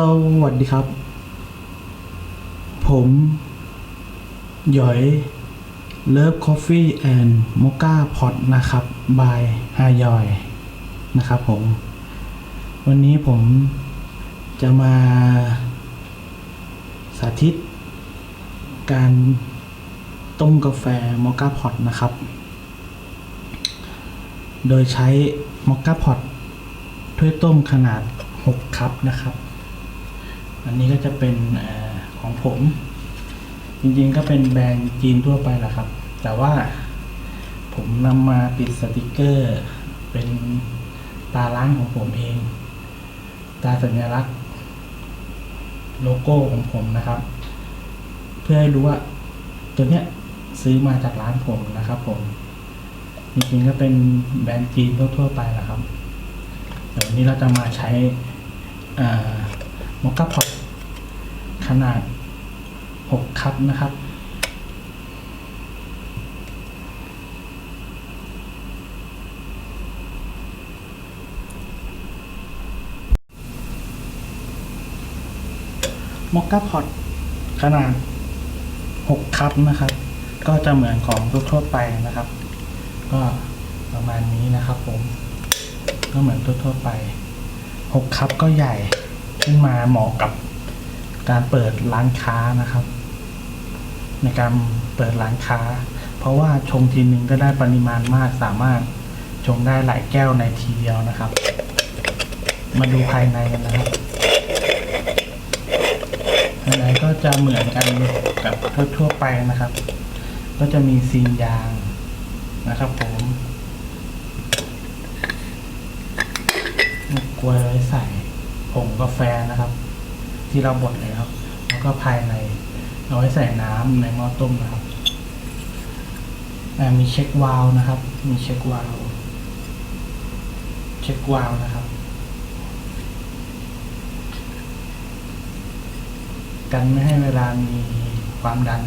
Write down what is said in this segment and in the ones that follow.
สวัสดีครับ ผม หยอย เลิฟคอฟฟี่แอนด์โมกาพอตนะครับ บายฮายอย นะครับผม วันนี้ผมจะมา สาธิต การต้มกาแฟโมกาพอตนะครับ โดยใช้โมกาพอตถ้วยต้มขนาด 6 คัพนะครับ อันนี้ก็จะเป็นอของผม จริงๆก็เป็นแบรนด์จีนทั่วไปแหละครับ แต่ว่าผมนำมาติดสติกเกอร์ เป็นตาร้านของผมเอง ตาสัญลักษณ์ โลโก้ของผมนะครับ เพื่อให้รู้ว่าตัวเนี้ยซื้อมาจากร้านผมนะครับผม จริงๆก็เป็นแบรนด์จีนทั่วๆไปแหละครับเดี๋ยววันนี้เราจะมาใช้มอคค่าพอต ขนาด 6 คัพนะครับ มอคค่าพอตขนาด 6 คัพนะครับ ก็จะเหมือนของทั่วๆไปนะครับ ก็ประมาณนี้นะครับผม ก็เหมือนทั่วๆไป 6 คัพก็ใหญ่ขึ้นมาเหมาะกับ การเปิดร้านค้านะครับ ในการเปิดร้านค้า เพราะว่าชงทีหนึ่งก็ได้ปริมาณมากสามารถชงได้หลายแก้วในทีเดียวนะครับ มาดูภายในกันนะครับภายในก็จะเหมือนกันกับทั่วๆไปนะครับ ก็จะมีซีนยางนะครับผมกล้วยไว้ใส่ผงกาแฟนะครับ ที่เราบดแล้ว แล้วก็ภายในเอาไว้ใส่น้ำในหม้อต้มนะครับมีเช็ควาล์วนะครับ มีเช็ควาล์วเช็ควาล์วนะครับ กันไม่ให้เวลามีความดัน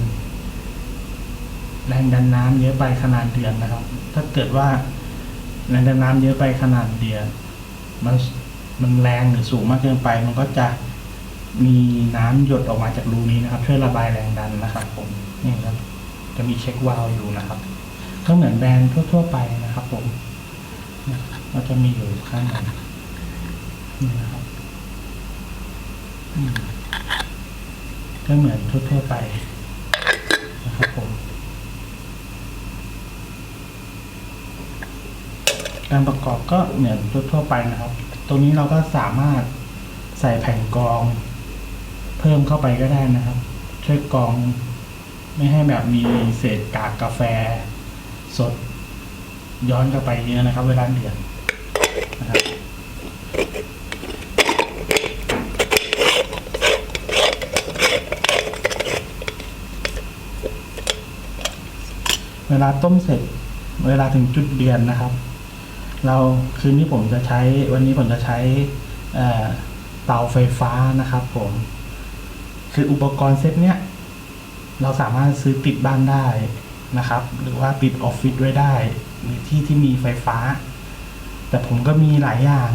แรงดันน้ำเยอะไปขนาดเดือนนะครับ ถ้าเกิดว่าแรงดันน้ำเยอะไปขนาดเดือน มันมันแรงหรือสูงมากเกินไป มันก็จะ มีน้ำหยดออกมาจากรูนี้นะครับ ช่วยระบายแรงดันนะครับ ผมนี่ครับจะมีเช็ควาล์วอยู่นะครับก็เหมือนแบรนด์ทั่ว ๆ ไปนะครับ ผมเนี่ยก็จะมีอยู่ข้างในนี่นะครับก็เหมือนทั่ว ๆ ไปนะครับผม การประกอบก็เหมือนทั่ว ๆ ไปนะครับ ตรงนี้เราก็สามารถใส่แผ่นกรอง เพิ่มเข้าไปก็ได้นะครับ ช่วยกรองไม่ให้แบบมีเศษกากกาแฟ สด ย้อนเข้าไปเยอะนะครับ เวลาเดือดนะครับเวลาต้มเสร็จ เวลาถึงจุดเดือนนะครับ เราคืนนี้ผมจะใช้วันนี้ผมจะใช้เอ่อเตาไฟฟ้านะครับผม คืออุปกรณ์เซตเนี้ยเราสามารถซื้อติดบ้านได้นะครับ หรือว่าติดออฟฟิศไว้ได้ หรือที่ที่มีไฟฟ้า แต่ผมก็มีหลายอย่าง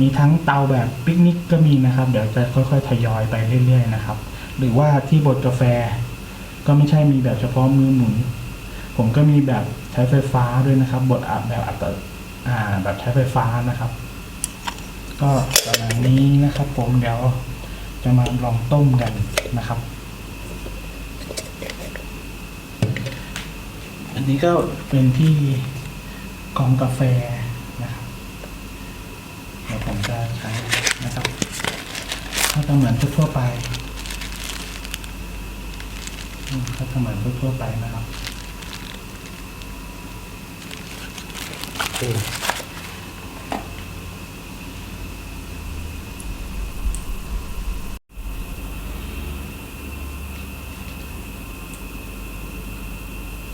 มีทั้งเตาแบบปิกนิกก็มีนะครับ เดี๋ยวจะค่อย ๆ ทยอยไปเรื่อย ๆ นะครับ หรือว่าที่บดกาแฟ ก็ไม่ใช่มีแบบเฉพาะมือหมุน ผมก็มีแบบใช้ไฟฟ้าด้วยนะครับ บดอัดแบบอัตโนอ่าแบบใช้ไฟฟ้านะครับ ก็ประมาณนี้นะครับ ผมเดี๋ยว จะมาลองต้มกันนะครับ อันนี้ก็เป็นที่กองกาแฟนะครับเดี๋ยวผมจะใช้นะครับก็จะเหมือนทั่วไปอืมก็จะเหมือนทั่วไปนะครับ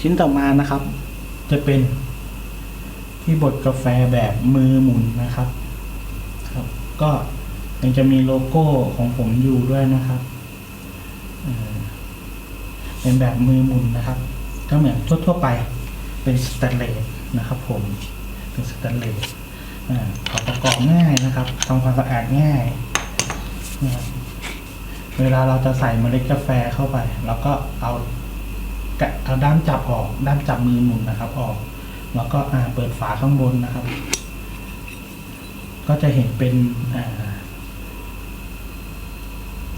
ชิ้นต่อมานะครับ จะเป็นที่บดกาแฟแบบมือหมุนนะครับ ครับ ก็ยังจะมีโลโก้ของผมอยู่ด้วยนะครับเป็นแบบมือหมุนนะครับ ก็เหมือนทั่วๆไปเป็นสแตนเลสนะครับ ผมเป็นสแตนเลสอ่าขอประกอบง่ายนะครับทำความสะอาดง่าย เวลาเราจะใส่เมล็ดกาแฟเข้าไป แล้วก็เอา เอาด้ามจับออกด้ามจับมือหมุนนะครับ ออก แล้วก็เปิดฝาข้างบนนะครับ ก็จะเห็นเป็น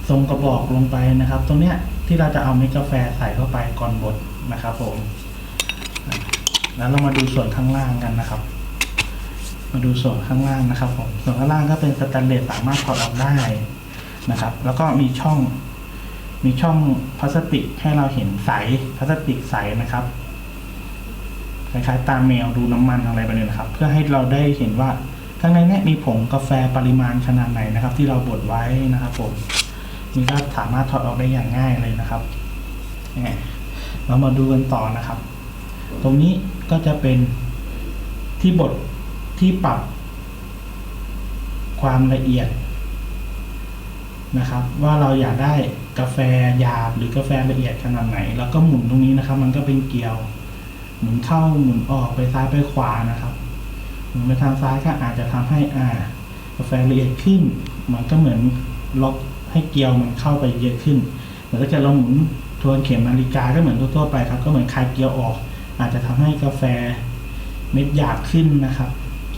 ทรงกระบอกลงไปนะครับ ตรงเนี้ยที่เราจะเอาเม็ดกาแฟใส่เข้าไปก่อนบดนะครับ ผมแล้วเรามาดูส่วนข้างล่างกันนะครับ มาดูส่วนข้างล่างนะครับ ผมส่วนข้างล่างก็เป็นสแตนเลสสามารถถอดออกได้นะครับ แล้วก็มีช่อง มีช่องพลาสติกให้เราเห็นใสพลาสติกใสนะครับคล้ายๆตาแมวดูน้ำมันอะไรแบบนี้นะครับ เพื่อให้เราได้เห็นว่าข้างในเนี้มีผงกาแฟปริมาณขนาดไหนนะครับ ที่เราบดไว้นะครับผมนี่ก็สามารถถอดออกได้อย่างง่ายเลยนะครับเรามาดูกันต่อนะครับ ตรงนี้ก็จะเป็นที่บดที่ปรับความละเอียดนะครับ ว่าเราอยากได้ กาแฟหยาบหรือกาแฟละเอียดขนาดไหน แล้วก็หมุนตรงนี้นะครับ มันก็เป็นเกลียว หมุนเข้าหมุนออกไปซ้ายไปขวานะครับ หมุนไปทางซ้ายก็อาจจะทำให้อ่ากาแฟละเอียดขึ้น มันก็เหมือนล็อกให้เกลียวมันเข้าไปเยอะขึ้นแต่ถ้าเกิดเราหมุนทวนเข็มนาฬิกาก็เหมือนทั่วๆไปครับ ก็เหมือนคลายเกลียวออก อาจจะทำให้กาแฟเม็ดหยาบขึ้นนะครับ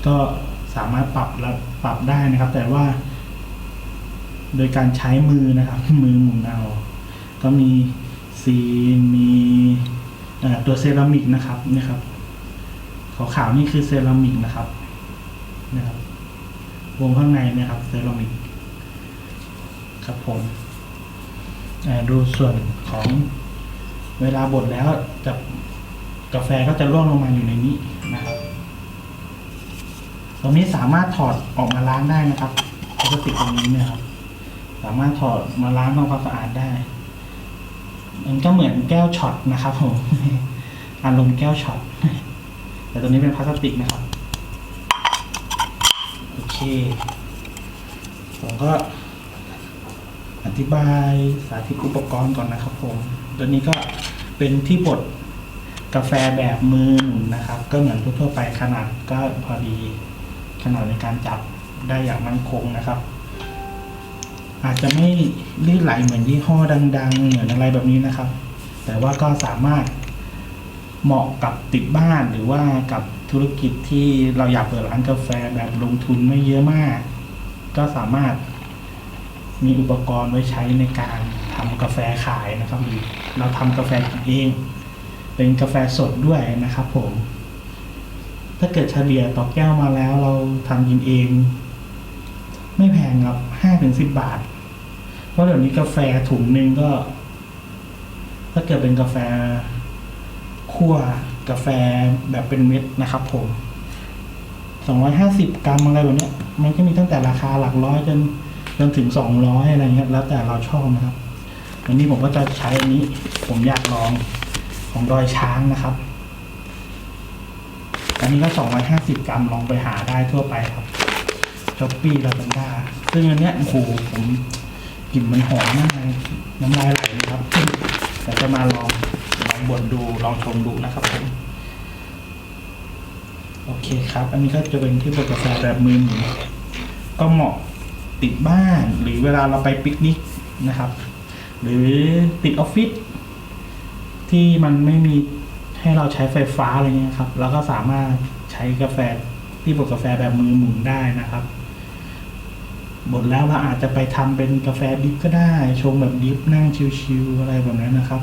ก็สามารถปรับและปรับได้นะครับ แต่ว่า โดยการใช้มือนะครับ มือหมุนเอาก็มีซีนมีตัวเซรามิกนะครับนี่ครับขาวๆนี่คือเซรามิกนะครับนะครับ วงข้างในนะครับเซรามิกครับผมดูส่วนของเวลาบดแล้วจะกาแฟก็จะร่วงลงมาอยู่ในนี้นะครับ ตรงนี้สามารถถอดออกมาล้างได้นะครับพลาสติกตรงนี้นะครับ สามารถถอดมาล้างทำความสะอาดได้ มันก็เหมือนแก้วช็อตนะครับผมอารมณ์แก้วช็อตแต่ตัวนี้เป็นพลาสติกนะครับ โอเค ผมก็อธิบายสาธิตอุปกรณ์ก่อนนะครับผม ตัวนี้ก็เป็นที่บดกาแฟแบบมือนะครับ ก็เหมือนทั่วไปขนาดก็พอดีขนาดในการจับได้อย่างมั่นคงนะครับ อาจจะไม่ลื่นไหลเหมือนยี่ห้อดัง ๆ เหมือนอะไรแบบนี้นะครับ แต่ว่าก็สามารถเหมาะกับติดบ้านหรือว่ากับธุรกิจที่เราอยากเปิดร้านกาแฟแบบลงทุนไม่เยอะมาก ก็สามารถมีอุปกรณ์ไว้ใช้ในการทำกาแฟขายนะครับหรือเราทำกาแฟกินเอง เป็นกาแฟสดด้วยนะครับผม ถ้าเกิดเฉลี่ยต่อแก้วมาแล้วเราทำกินเอง ไม่แพงครับห้าถึงสิบบาท เพราะเดี๋ยวนี้กาแฟถุงหนึ่งก็ ถ้าเกิดเป็นกาแฟคั่วกาแฟแบบเป็นเม็ดนะครับผมสองร้อยห้าสิบกรัมอะไรแบบเนี้ยมันก็มีตั้งแต่ราคาหลักร้อยจนจนถึงสองร้อยอะไรเงี้ยแล้วแต่เราชอบนะครับวันนี้ผมก็จะใช้อันนี้ ผมอยากลองของดอยช้างนะครับ อันนี้ก็สองร้อยห้าสิบกรัมลองไปหาได้ทั่วไปครับ ช้อปปี้ลาซาด้าซึ่งอันเนี้ยโอ้โหผมกลิ่นมันหอมมากเลยน้ำลายไหลเลยครับแต่จะมาลองลองบดดูลองชมดูนะครับผมโอเคครับ อันนี้ก็จะเป็นที่บดกาแฟแบบมือหมุนก็เหมาะติดบ้านหรือเวลาเราไปปิกนิกนะครับ หรือติดออฟฟิศที่มันไม่มีให้เราใช้ไฟฟ้าอะไรเงี้ยครับเราก็สามารถใช้กาแฟที่บดกาแฟแบบมือหมุนได้นะครับ บดแล้วเราอาจจะไปทำเป็นกาแฟดิฟก็ได้ ชงแบบดิฟนั่งชิวๆอะไรแบบนั้นนะครับ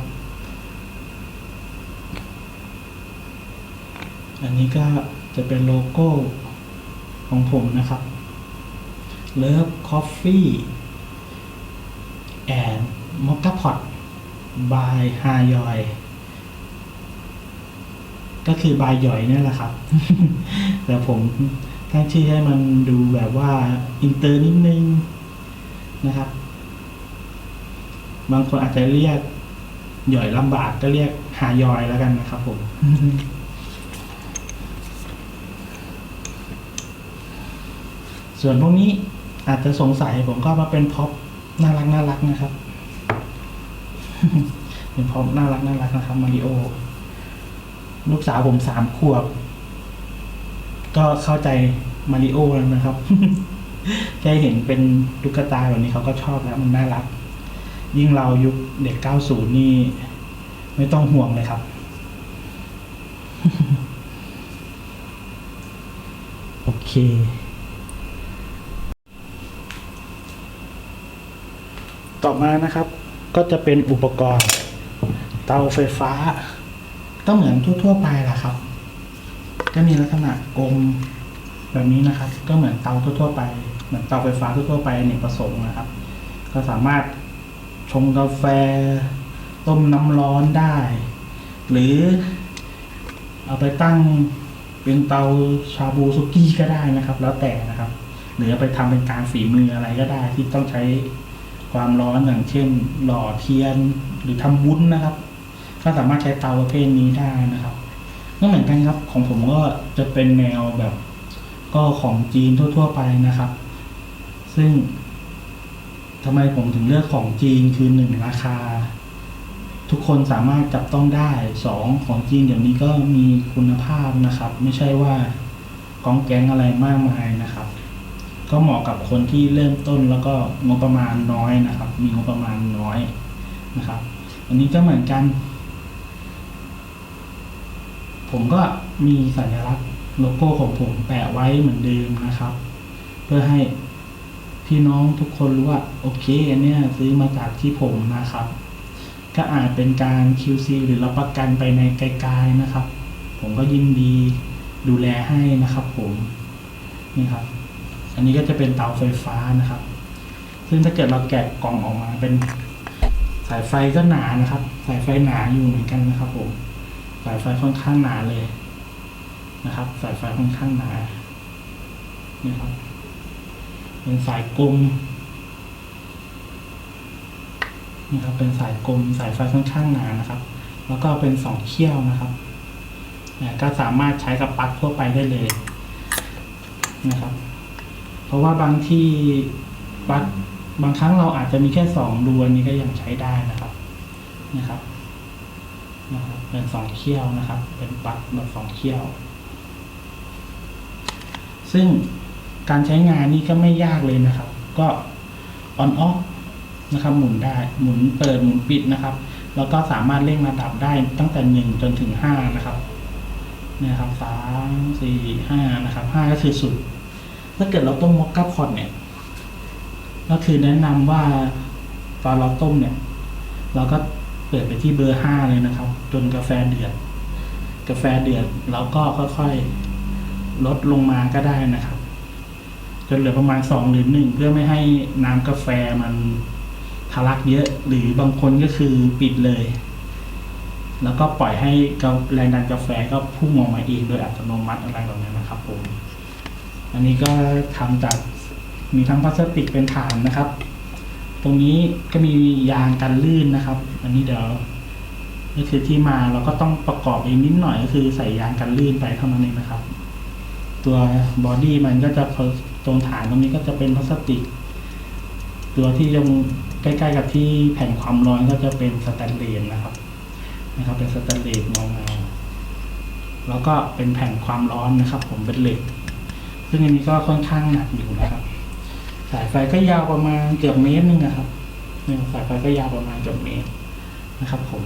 อันนี้ก็จะเป็นโลโก้ของผมนะครับ Love Coffee and Mocha Pot by h a y o y ก็คือบายหย่อยนี่แหละครับ แต่ผม ตั้งชื่อให้มันดูแบบว่าอินเตอร์นิดนึงนะครับ บางคนอาจจะเรียกหย่อยลำบากก็เรียกหายอยแล้วกันนะครับผมส่วนพวกนี้อาจจะสงสัยผมก็มาเป็นพ็อปน่ารักน่ารักนะครับ เป็นพ็อปน่ารักน่ารักนะครับมาริโอ ลูกสาวผมสามขวบ ก็เข้าใจมาริโอแล้วนะครับ แค่เห็นเป็นตุ๊กตาแบบนี้เขาก็ชอบแล้วมันน่ารัก ยิ่งเรายุคเด็ก 90 นี่ ไม่ต้องห่วงเลยครับ โอเคต่อมานะครับ ก็จะเป็นอุปกรณ์ เตาไฟฟ้า ก็เหมือนทั่ว ๆ ไปแหละครับ ก็มีลักษณะกลมแบบนี้นะครับ ก็เหมือนเตาทั่วๆไป เหมือนเตาไฟฟ้าทั่วๆไปเนกประสงค์นะครับ ก็สามารถชงกาแฟ ต้มน้ำร้อนได้ หรือ เอาไปตั้งเป็นเตาชาบูซุกี้ก็ได้นะครับ แล้วแต่นะครับ หรือเอาไปทำเป็นการฝีมืออะไรก็ได้ ที่ต้องใช้ความร้อนอย่างเช่น หล่อเทียนหรือทำวุ้นนะครับ ก็สามารถใช้เตาประเภทนี้ได้นะครับ ก็เหมือนกันครับ ของผมก็จะเป็นแนวแบบ ก็ของจีนทั่ว ๆ ไปนะครับ ซึ่งทำไมผมถึงเลือกของจีนคือหนึ่งราคา ทุกคนสามารถจับต้องได้สองของจีนเดี๋ยวนี้ก็มีคุณภาพนะครับ ไม่ใช่ว่ากองแกงอะไรมากมายนะครับ ก็เหมาะกับคนที่เริ่มต้นแล้วก็งบประมาณน้อยนะครับ มีงบประมาณน้อยนะครับ อันนี้ก็เหมือนกัน ผมก็มีสัญลักษณ์โลโก้ของผมแปะไว้เหมือนเดิมนะครับ เพื่อให้พี่น้องทุกคนรู้ว่า โอเคอันเนี้ยซื้อมาจากที่ผมนะครับ ก็อาจเป็นการ QC หรือรับประกันไปในไกลๆนะครับ ผมก็ยินดีดูแลให้นะครับผมนี่ครับ อันนี้ก็จะเป็นเตาไฟฟ้านะครับ ซึ่งถ้าเกิดเราแกะกล่องออกมาเป็นสายไฟก็หนานะครับ สายไฟหนาอยู่เหมือนกันนะครับผม สายไฟค่อนข้างหนาเลยนะครับ สายไฟค่อนข้างหนาเนี่ยครับ เป็นสายกลมนี่ครับ เป็นสายกลมสายไฟค่อนข้างหนานะครับ แล้วก็เป็นสองเขี้ยวนะครับก็สามารถใช้กับปลั๊กทั่วไปได้เลยนะครับ เพราะว่าบางที่ปลั๊กบางครั้งเราอาจจะมีแค่สองรูนนี้ก็ยังใช้ได้นะครับนะครับ นะครับเป็นสองเขี้ยวนะครับ เป็นปลั๊กแบบสองเขี้ยว ซึ่งการใช้งานนี้ก็ไม่ยากเลยนะครับ ก็ออนออฟนะครับ หมุนได้หมุนเปิดหมุนปิดนะครับ แล้วก็สามารถเร่งระดับได้ตั้งแต่หนึ่งจนถึงห้านะครับนี่ยครับสามสี่ห้านะครับห้าก็คือสุด ถ้าเกิดเราต้มมอคค่าพอตเนี่ย ก็คือแนะนำว่าตอนเราต้มเนี่ย เราก็ ปิดไปที่เบอร์ห้าเลยนะครับ จนกาแฟเดือดกาแฟเดือดเราก็ค่อยๆลดลงมาก็ได้นะครับ จนเหลือประมาณสองหรือหนึ่งเพื่อไม่ให้น้ำกาแฟมันทะลักเยอะ หรือบางคนก็คือปิดเลย แล้วก็ปล่อยให้แรงดันกาแฟก็พุ่งออกมาเองโดยอัตโนมัติอะไรแบบนี้นะครับผมอันนี้ก็ทำจากมีทั้งพลาสติกเป็นฐานนะครับ ตรงนี้ก็มียางกันลื่นนะครับ อันนี้เดี๋ยวก็คือที่มาเราก็ต้องประกอบเองนิดหน่อยก็คือใส่ยางกันลื่นไปเท่านั้นเองนะครับ ตัวบอดี้มันก็จะตรงฐานตรงนี้ก็จะเป็นพลาสติก ตัวที่ตรงใกล้ๆกับที่แผ่นความร้อนก็จะเป็นสแตนเลสนะครับ นะครับ เป็นสแตนเลสมองเงาแล้วก็เป็นแผ่นความร้อนนะครับ ผมเป็นเหล็ก ซึ่งอันนี้ก็ค่อนข้างหนักอยู่นะครับ สายไฟก็ยาวประมาณเกือบเมตรหนึงนะครับเนี่ยสายไฟก็ยาวประมาณเกือบเมตรนะครับ ผม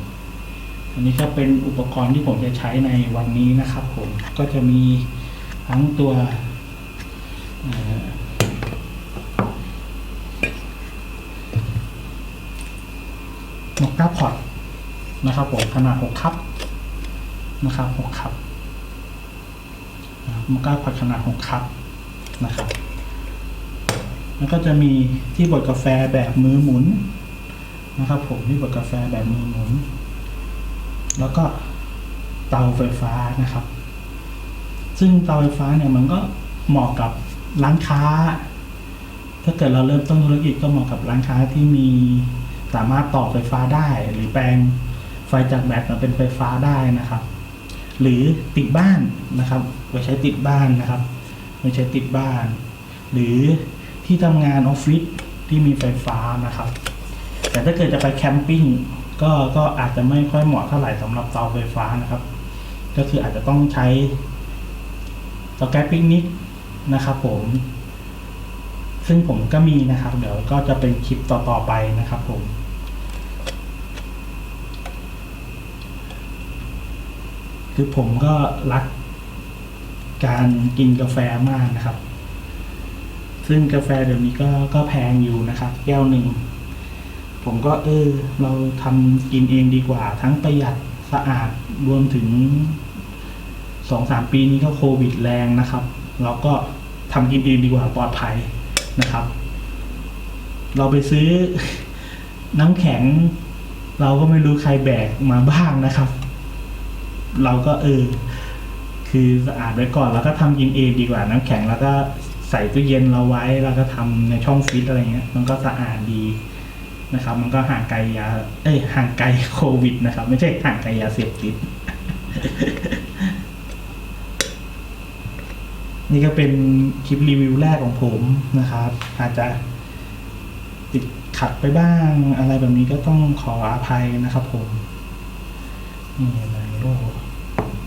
อันนี้ก็เป็นอุปกรณ์ที่ผมจะใช้ในวันนี้นะครับ ผม ก็จะมีทั้งตัวเอ่อมอกก้าพอตนะครับ ผมขนาดหกคัพนะครับหกคัพมอกก้าพอตขนาดหกคัพนะครับ แล้วก็จะมีที่บดกาแฟแบบมือหมุนนะครับผมที่บดกาแฟแบบมือหมุน แล้วก็เตาไฟฟ้านะครับ ซึ่งเตาไฟฟ้าเนี่ยมันก็เหมาะกับร้านค้า ถ้าเกิดเราเริ่มต้นธุรกิจก็เหมาะกับร้านค้าที่มีสามารถต่อไฟฟ้าได้ หรือแปลงไฟจากแบตมาเป็นไฟฟ้าได้นะครับ หรือติดบ้านนะครับไว้ใช้ติดบ้านนะครับไว้ใช้ติดบ้าน หรือ ที่ทำงานออฟฟิศที่มีไฟฟ้านะครับ แต่ถ้าเกิดจะไปแคมปิ้งก็ก็อาจจะไม่ค่อยเหมาะเท่าไหร่สำหรับเตาไฟฟ้านะครับ ก็คืออาจจะต้องใช้เตาแก๊สปิกนิกนะครับ ผม ซึ่งผมก็มีนะครับ เดี๋ยวก็จะเป็นคลิปต่อๆไปนะครับผมคือผมก็รักการกินกาแฟมากนะครับ ซึ่งกาแฟเดี๋ยวนี้ก็ก็แพงอยู่นะครับแก้วหนึ่ง ผมก็เออ เราทำกินเองดีกว่า ทั้งประหยัดสะอาดรวมถึงสองสามปีนี้ก็โควิดแรงนะครับ เราก็ทำกินเองดีกว่าปลอดภัยนะครับ เราไปซื้อน้ำแข็ง เราก็ไม่รู้ใครแบกมาบ้างนะครับ เราก็เออ คือสะอาดไว้ก่อนแล้วก็ทำกินเองดีกว่าน้ำแข็งแล้วก็ ใส่ตู้เย็นเราไว้แล้วก็ทำในช่องฟิตอะไรเงี้ย มันก็สะอาดดีนะครับ มันก็ห่างไกลยา เอ้ยห่างไกลโควิดนะครับ ไม่ใช่ห่างไกลยาเสพติด นี่ก็เป็นคลิปรีวิวแรกของผมนะครับ อาจจะติดขัดไปบ้างอะไรแบบนี้ก็ต้องขออภัยนะครับผมนี่ไลโล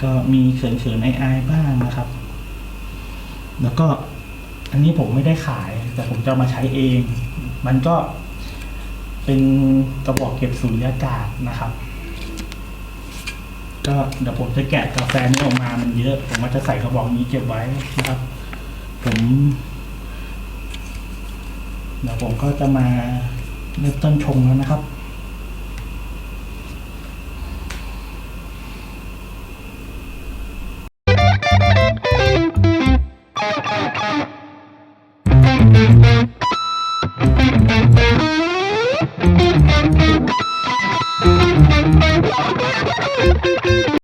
ก็มีเขินๆไอายๆบ้างนะครับ แล้วก็ อันนี้ผมไม่ได้ขาย แต่ผมจะมาใช้เอง มันก็เป็นกระบอกเก็บสูญญากาศนะครับ ก็เดี๋ยวผมจะแกะกาแฟนี้ออกมามันเยอะ ผมก็จะใส่กระบอกนี้เก็บไว้นะครับ ผมเดี๋ยวผมก็จะมาเริ่มต้นชงแล้วนะครับ